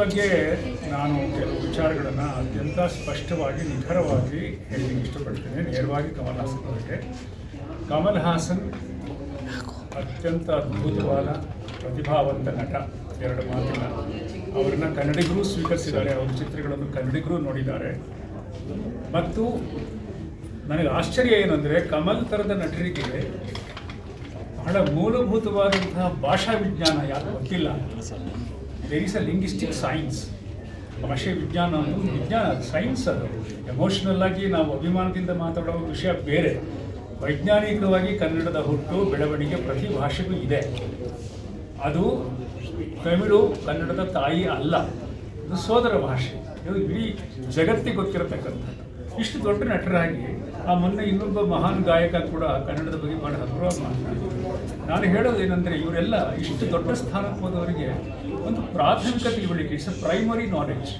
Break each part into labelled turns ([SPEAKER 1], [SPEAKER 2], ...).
[SPEAKER 1] ಬಗ್ಗೆ ನಾನು ಕೆಲವು ವಿಚಾರಗಳನ್ನು ಅತ್ಯಂತ ಸ್ಪಷ್ಟವಾಗಿ, ನಿಖರವಾಗಿ ಹೇಳಲಿಕ್ಕೆ ಇಷ್ಟಪಡ್ತೇನೆ. ನೇರವಾಗಿ ಕಮಲ್ ಹಾಸನ್ ಅವರಿಗೆ. ಕಮಲ್ ಹಾಸನ್ ಅತ್ಯಂತ ಅದ್ಭುತವಾದ, ಪ್ರತಿಭಾವಂತ ನಟ. ಎರಡು ಮಾತಿಲ್ಲ. ಅವರನ್ನ ಕನ್ನಡಿಗರೂ ಸ್ವೀಕರಿಸಿದ್ದಾರೆ. ಅವರ ಚಿತ್ರಗಳನ್ನು ಕನ್ನಡಿಗರೂ ನೋಡಿದ್ದಾರೆ. ಮತ್ತು ನನಗೆ ಆಶ್ಚರ್ಯ ಏನಂದರೆ, ಕಮಲ್ ಥರದ ನಟರಿಗೆ ಬಹಳ ಮೂಲಭೂತವಾದಂತಹ ಭಾಷಾ ವಿಜ್ಞಾನ ಯಾರು ಗೊತ್ತಿಲ್ಲ. There is a linguistic science ಭಾಷೆ ವಿಜ್ಞಾನ ಅನ್ನೋದು ವಿಜ್ಞಾನ ಸೈನ್ಸ್ ಅದು. ಎಮೋಷನಲ್ ಆಗಿ ನಾವು ಅಭಿಮಾನದಿಂದ ಮಾತಾಡೋ ವಿಷಯ ಬೇರೆ. ವೈಜ್ಞಾನಿಕವಾಗಿ ಕನ್ನಡದ ಹುಟ್ಟು, ಬೆಳವಣಿಗೆ ಪ್ರತಿ ಭಾಷೆಗೂ ಇದೆ. ಅದು ತಮಿಳು, ಕನ್ನಡದ ತಾಯಿ ಅಲ್ಲ. ಇದು ಸೋದರ ಭಾಷೆ. ಇದು ಇಡೀ ಜಗತ್ತಿಗೆ ಗೊತ್ತಿರತಕ್ಕಂಥದ್ದು. ಇಷ್ಟು ದೊಡ್ಡ ನಟರಾಗಿ ಆ ಮೊನ್ನೆ ಇನ್ನೊಬ್ಬ ಮಹಾನ್ ಗಾಯಕ ಕೂಡ ಕನ್ನಡದ ಬಗ್ಗೆ ಬಹಳ ಹಗುರವಾಗಿ ಮಾತನಾಡಿದ್ರು. ನಾನು ಹೇಳೋದೇನೆಂದರೆ ಇವರೆಲ್ಲ ಇಷ್ಟು ದೊಡ್ಡ ಸ್ಥಾನಕ್ಕೆ ಹೋದವರಿಗೆ ಒಂದು ಪ್ರಾಥಮಿಕ ತಿಳುವಳಿಕೆ it's a primary knowledge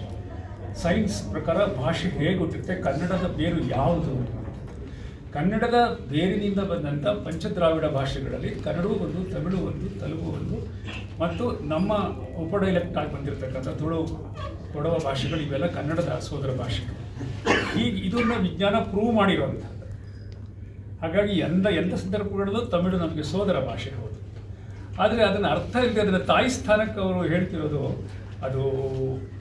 [SPEAKER 1] science ಪ್ರಕಾರ ಭಾಷೆ ಹೇಗೆ ಗೊತ್ತಿರುತ್ತೆ ಕನ್ನಡದ ಬೇರು ಯಾವುದು ಕನ್ನಡದ ಬೇರಿನಿಂದ ಬಂದಂಥ ಪಂಚದ್ರಾವಿಡ ಭಾಷೆಗಳಲ್ಲಿ ಕನ್ನಡವೂ ಒಂದು, ತಮಿಳು ಒಂದು, ತೆಲುಗು ಒಂದು, ಮತ್ತು ನಮ್ಮ ಉಪಡೈಲೆಕ್ಟ್ ಆಗಿ ಬಂದಿರತಕ್ಕಂಥ ತುಳು, ಕೊಡವ ಭಾಷೆಗಳು ಇವೆಲ್ಲ ಕನ್ನಡದ ಸೋದರ ಭಾಷೆಗಳು. ಈಗ ಇದನ್ನು ವಿಜ್ಞಾನ ಪ್ರೂವ್ ಮಾಡಿರುವಂಥದ್ದು ಹಾಗಾಗಿ ಎಂದ ಎಂಥ ಸಂದರ್ಭಗಳಲ್ಲೂ ತಮಿಳು ನಮಗೆ ಸೋದರ ಭಾಷೆ ಹೌದು. ಆದರೆ ಅದನ್ನು ಅರ್ಥ ಇಲ್ಲದೆ ಅದನ್ನು ತಾಯಿ ಸ್ಥಾನಕ್ಕೆ ಅವರು ಹೇಳ್ತಿರೋದು, ಅದು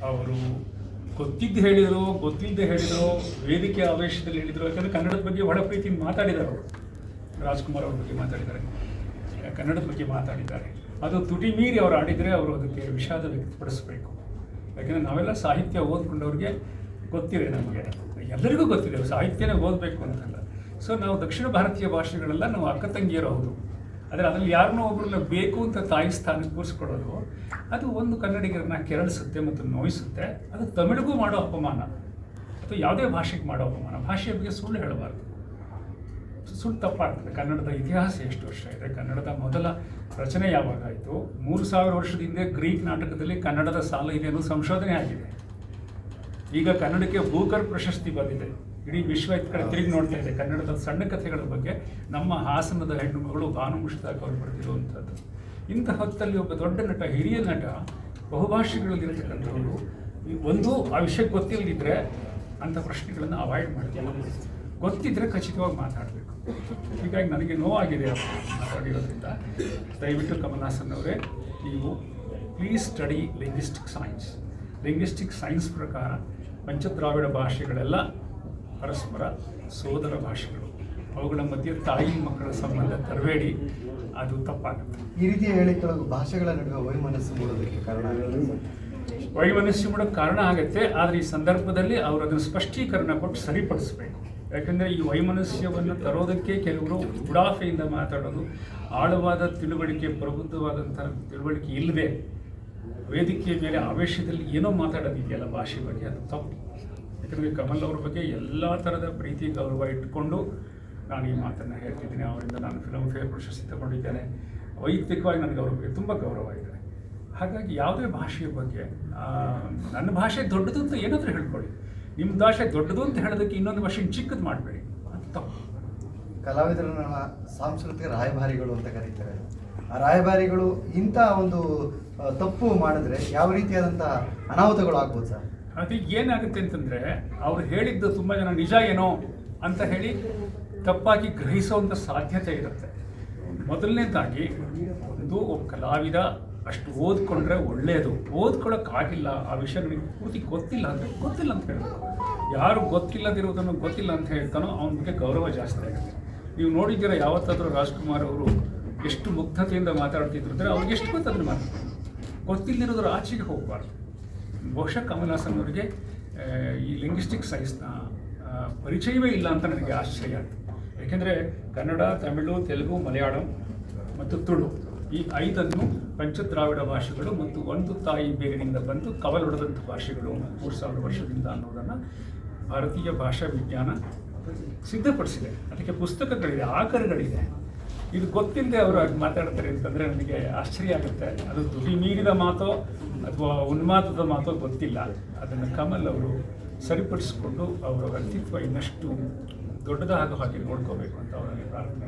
[SPEAKER 1] ಅವರು ಗೊತ್ತಿದ್ದು ಹೇಳಿದರು, ಗೊತ್ತಿಲ್ಲದೆ ಹೇಳಿದರು, ವೇದಿಕೆ ಆವೇಶದಲ್ಲಿ ಹೇಳಿದರು. ಯಾಕಂದರೆ ಕನ್ನಡದ ಬಗ್ಗೆ ಒಳ ಪ್ರೀತಿ ಮಾತಾಡಿದ್ದಾರೆ ಅವರು. ರಾಜ್ಕುಮಾರ್ ಅವ್ರ ಬಗ್ಗೆ ಮಾತಾಡಿದ್ದಾರೆ. ಕನ್ನಡದ ಬಗ್ಗೆ ಮಾತಾಡಿದ್ದಾರೆ. ಅದು ತುಟಿ ಮೀರಿ ಅವರು ಆಡಿದರೆ ಅವರು ಅದಕ್ಕೆ ವಿಷಾದ ವ್ಯಕ್ತಪಡಿಸಬೇಕು. ಯಾಕೆಂದರೆ ನಾವೆಲ್ಲ ಸಾಹಿತ್ಯ ಓದ್ಕೊಂಡವ್ರಿಗೆ ಗೊತ್ತಿದೆ ನಮಗೆ. ಎಲ್ಲರಿಗೂ ಗೊತ್ತಿದೆ ಸಾಹಿತ್ಯನೇ ಓದಬೇಕು ಅಂತಲ್ಲ. ಸೊ ನಾವು ದಕ್ಷಿಣ ಭಾರತೀಯ ಭಾಷೆಗಳೆಲ್ಲ ನಾವು ಅಕ್ಕ ತಂಗಿಯರು ಹೌದು. ಆದರೆ ಅದರಲ್ಲಿ ಯಾರನ್ನೋ ಒಬ್ಬರನ್ನ ಬೇಕು ಅಂತ ತಾಯಿ ಸ್ಥಾನಕ್ಕೆ ಕೂರಿಸ್ಕೊಡೋದು, ಅದು ಒಂದು ಕನ್ನಡಿಗರನ್ನ ಕೆರಳಿಸುತ್ತೆ ಮತ್ತು ನೋಯಿಸುತ್ತೆ. ಅದು ತಮಿಳಿಗೂ ಮಾಡೋ ಅಪಮಾನ. ಅಥವಾ ಯಾವುದೇ ಭಾಷೆಗೆ ಮಾಡೋ ಅಪಮಾನ. ಭಾಷೆಯ ಬಗ್ಗೆ ಸುಳ್ಳು ಹೇಳಬಾರ್ದು. ಸುಳ್ಳು ತಪ್ಪಾಗ್ತದೆ. ಕನ್ನಡದ ಇತಿಹಾಸ ಎಷ್ಟು ವರ್ಷ ಇದೆ? ಕನ್ನಡದ ಮೊದಲ ರಚನೆ ಯಾವಾಗ ಆಯಿತು? ಮೂರು ಸಾವಿರ ವರ್ಷದ ಹಿಂದೆ ಗ್ರೀಕ್ ನಾಟಕದಲ್ಲಿ ಕನ್ನಡದ ಸಾಲ ಇದೆ ಅನ್ನೋ ಸಂಶೋಧನೆ ಆಗಿದೆ. ಈಗ ಕನ್ನಡಕ್ಕೆ ಬೂಕರ್ ಪ್ರಶಸ್ತಿ ಬಂದಿದೆ. ಇಡೀ ವಿಶ್ವ ಇತ್ತ ಕಡೆ ತಿರುಗಿ ನೋಡ್ತಾ ಇದೆ. ಕನ್ನಡದ ಸಣ್ಣ ಕಥೆಗಳ ಬಗ್ಗೆ ನಮ್ಮ ಹಾಸನದ ಹೆಣ್ಣು ಮಗಳು ಭಾನು ಅವರು ಬರೆದಿರುವಂಥದ್ದು ಇಂಥ ಹೊತ್ತಲ್ಲಿ ಒಬ್ಬ ದೊಡ್ಡ ನಟ, ಹಿರಿಯ ನಟ ಬಹುಭಾಷೆಗಳಲ್ಲಿರ್ತಕ್ಕಂಥವ್ರು ಈ ಒಂದು ಆ ವಿಷಯ ಗೊತ್ತಿಲ್ಲದಿದ್ದರೆ ಅಂಥ ಪ್ರಶ್ನೆಗಳನ್ನು ಅವಾಯ್ಡ್ ಮಾಡ್ತೀವಿ. ಗೊತ್ತಿದ್ದರೆ ಖಚಿತವಾಗಿ ಮಾತಾಡಬೇಕು. ಹೀಗಾಗಿ ನನಗೆ ನೋವಾಗಿದೆ ಮಾತಾಡಿರೋದ್ರಿಂದ. ದಯವಿಟ್ಟು ಕಮಲ್ ಹಾಸನ್ ಅವರೇ, ನೀವು please study linguistic science linguistic science ಪ್ರಕಾರ ಪಂಚದ್ರಾವಿಡ ಭಾಷೆಗಳೆಲ್ಲ ಪರಸ್ಪರ ಸೋದರ ಭಾಷೆಗಳು. ಅವುಗಳ ಮಧ್ಯೆ ತಾಯಿ ಮಕ್ಕಳ ಸಂಬಂಧ ತರಬೇಡಿ ಅದು ತಪ್ಪಾಗುತ್ತೆ.
[SPEAKER 2] ಈ ರೀತಿಯ ಹೇಳಿಕೆಗಳು ಭಾಷೆಗಳ ನಡುವೆ ವೈಮನಸ್ಸು ಮೂಡೋದಕ್ಕೆ ಕಾರಣ
[SPEAKER 1] ವೈಮನಸ್ಸು ಮೂಡೋಕ್ಕೆ ಕಾರಣ ಆಗುತ್ತೆ ಆದರೆ ಈ ಸಂದರ್ಭದಲ್ಲಿ ಅವರು ಅದನ್ನು ಸ್ಪಷ್ಟೀಕರಣ ಕೊಟ್ಟು ಸರಿಪಡಿಸಬೇಕು. ಯಾಕಂದರೆ ಈ ವೈಮನಸ್ಯವನ್ನು ತರೋದಕ್ಕೆ ಕೆಲವರು ಉಡಾಫೆಯಿಂದ ಮಾತಾಡೋದು ಆಳವಾದ ತಿಳುವಳಿಕೆ ಪ್ರಬುದ್ಧವಾದಂಥ ತಿಳುವಳಿಕೆ ಇಲ್ಲದೆ ವೇದಿಕೆಯ ಮೇಲೆ ಆವೇಶದಲ್ಲಿ ಏನೋ ಮಾತಾಡೋದಿದೆಯಲ್ಲ ಭಾಷೆ ಬಗ್ಗೆ, ಅದು ತಪ್ಪು. ಯಾಕಂದರೆ ಕಮಲ್ ಅವ್ರ ಬಗ್ಗೆ ಎಲ್ಲ ಥರದ ಪ್ರೀತಿ, ಗೌರವ ಇಟ್ಟುಕೊಂಡು ನಾನು ಈ ಮಾತನ್ನು ಹೇಳ್ತಿದ್ದೀನಿ. ಅವರಿಂದ ನಾನು ಫಿಲಮ್ ಫೇರ್ ಪ್ರಶಸ್ತಿ ತಗೊಂಡಿದ್ದೇನೆ. ವೈಯಕ್ತಿಕವಾಗಿ ನನಗೆ ಅವ್ರ ಬಗ್ಗೆ ತುಂಬ ಗೌರವ ಇದೆ. ಹಾಗಾಗಿ ಯಾವುದೇ ಭಾಷೆಯ ಬಗ್ಗೆ ನನ್ನ ಭಾಷೆ ದೊಡ್ಡದು ಅಂತ ಏನಾದರೂ ಹೇಳ್ಕೊಳ್ಳಿ. ನಿಮ್ಮ ಭಾಷೆ ದೊಡ್ಡದು ಅಂತ ಹೇಳೋದಕ್ಕೆ ಇನ್ನೊಂದು ಭಾಷೆ ಚಿಕ್ಕದು ಮಾಡಬೇಡಿ. ಅದು ತಪ್ಪು.
[SPEAKER 2] ಕಲಾವಿದರನ್ನ ಸಾಂಸ್ಕೃತಿಕ ರಾಯಭಾರಿಗಳು ಅಂತ ಕರೀತಾರೆ. ರಾಯಭಾರಿಗಳು ಇಂಥ ಒಂದು ತಪ್ಪು ಮಾಡಿದ್ರೆ ಯಾವ ರೀತಿಯಾದಂತಹ ಅನಾಹುತಗಳು ಆಗ್ಬೋದು ಸರ್?
[SPEAKER 1] ಅದು ಏನಾಗುತ್ತೆ ಅಂತಂದರೆ, ಅವ್ರು ಹೇಳಿದ್ದು ತುಂಬ ಜನ ನಿಜ ಏನೋ ಅಂತ ಹೇಳಿ ತಪ್ಪಾಗಿ ಗ್ರಹಿಸುವಂಥ ಸಾಧ್ಯತೆ ಇರುತ್ತೆ. ಮೊದಲನೇದಾಗಿ, ಒಂದು ಒಬ್ಬ ಕಲಾವಿದ ಅಷ್ಟು ಓದ್ಕೊಂಡ್ರೆ ಒಳ್ಳೆಯದು ಓದ್ಕೊಳ್ಳೋಕ್ಕಾಗಿಲ್ಲ ಆ ವಿಷಯ ನನಗೆ ಪೂರ್ತಿ ಗೊತ್ತಿಲ್ಲ ಅಂದರೆ ಗೊತ್ತಿಲ್ಲ ಅಂತ ಹೇಳಬೇಕು. ಯಾರು ಗೊತ್ತಿಲ್ಲದಿರುವುದನ್ನು ಗೊತ್ತಿಲ್ಲ ಅಂತ ಹೇಳ್ತಾನೋ, ಅವನ ಬಗ್ಗೆ ಗೌರವ ಜಾಸ್ತಿ ಆಗುತ್ತೆ. ನೀವು ನೋಡಿದ್ದೀರ, ಯಾವತ್ತಾದರೂ ರಾಜ್ಕುಮಾರ್ ಅವರು ಎಷ್ಟು ಮುಗ್ಧತೆಯಿಂದ ಮಾತಾಡ್ತಿದ್ರು ಅಂದರೆ ಅವ್ರಿಗೆ ಎಷ್ಟು ಗೊತ್ತು ಅದನ್ನು ಮಾತಾಡ್ತಾರೆ. ಗೊತ್ತಿಲ್ಲದಿರೋದ್ರ ಆಚೆಗೆ ಹೋಗಬಾರ್ದು. ಬಹುಶಃ ಕಮಲ್ಹಾಸನ್ ಅವರಿಗೆ ಈ ಲಿಂಗ್ವಿಸ್ಟಿಕ್ ಸೈನ್ಸ್ನ ಪರಿಚಯವೇ ಇಲ್ಲ ಅಂತ ನನಗೆ ಆಶ್ಚರ್ಯ ಆಯಿತು ಏಕೆಂದರೆ ಕನ್ನಡ, ತಮಿಳು, ತೆಲುಗು, ಮಲಯಾಳಂ ಮತ್ತು ತುಳು ಈ ಐದನ್ನು ಪಂಚದ್ರಾವಿಡ ಭಾಷೆಗಳು ಮತ್ತು ಒಂದು ತಾಯಿ ಬೇರಿನಿಂದ ಬಂದು ಕವಲೊಡೆದಂಥ ಭಾಷೆಗಳು ಮೂರು ಸಾವಿರ ವರ್ಷದಿಂದ ಅನ್ನೋದನ್ನು ಭಾರತೀಯ ಭಾಷಾ ವಿಜ್ಞಾನ ಸಿದ್ಧಪಡಿಸಿದೆ. ಅದಕ್ಕೆ ಪುಸ್ತಕಗಳಿದೆ, ಆಕರಗಳಿದೆ. ಇದು ಗೊತ್ತಿಲ್ಲದೆ ಅವರು ಹಾಗೆ ಮಾತಾಡ್ತಾರೆ ಅಂತಂದರೆ ನನಗೆ ಆಶ್ಚರ್ಯ ಆಗುತ್ತೆ. ಅದು ತುಟಿ ಮೀರಿದ ಮಾತೋ ಅಥವಾ ಉನ್ಮಾದದ ಮಾತೋ ಗೊತ್ತಿಲ್ಲ. ಅದನ್ನು ಕಮಲ್ ಅವರು ಸರಿಪಡಿಸಿಕೊಂಡು ಅವರ ವ್ಯಕ್ತಿತ್ವ ಇನ್ನಷ್ಟು ದೊಡ್ಡದಾಗೋ ಹಾಗೆ ನೋಡ್ಕೋಬೇಕು ಅಂತ ಅವರಲ್ಲಿ ಪ್ರಾರ್ಥನೆ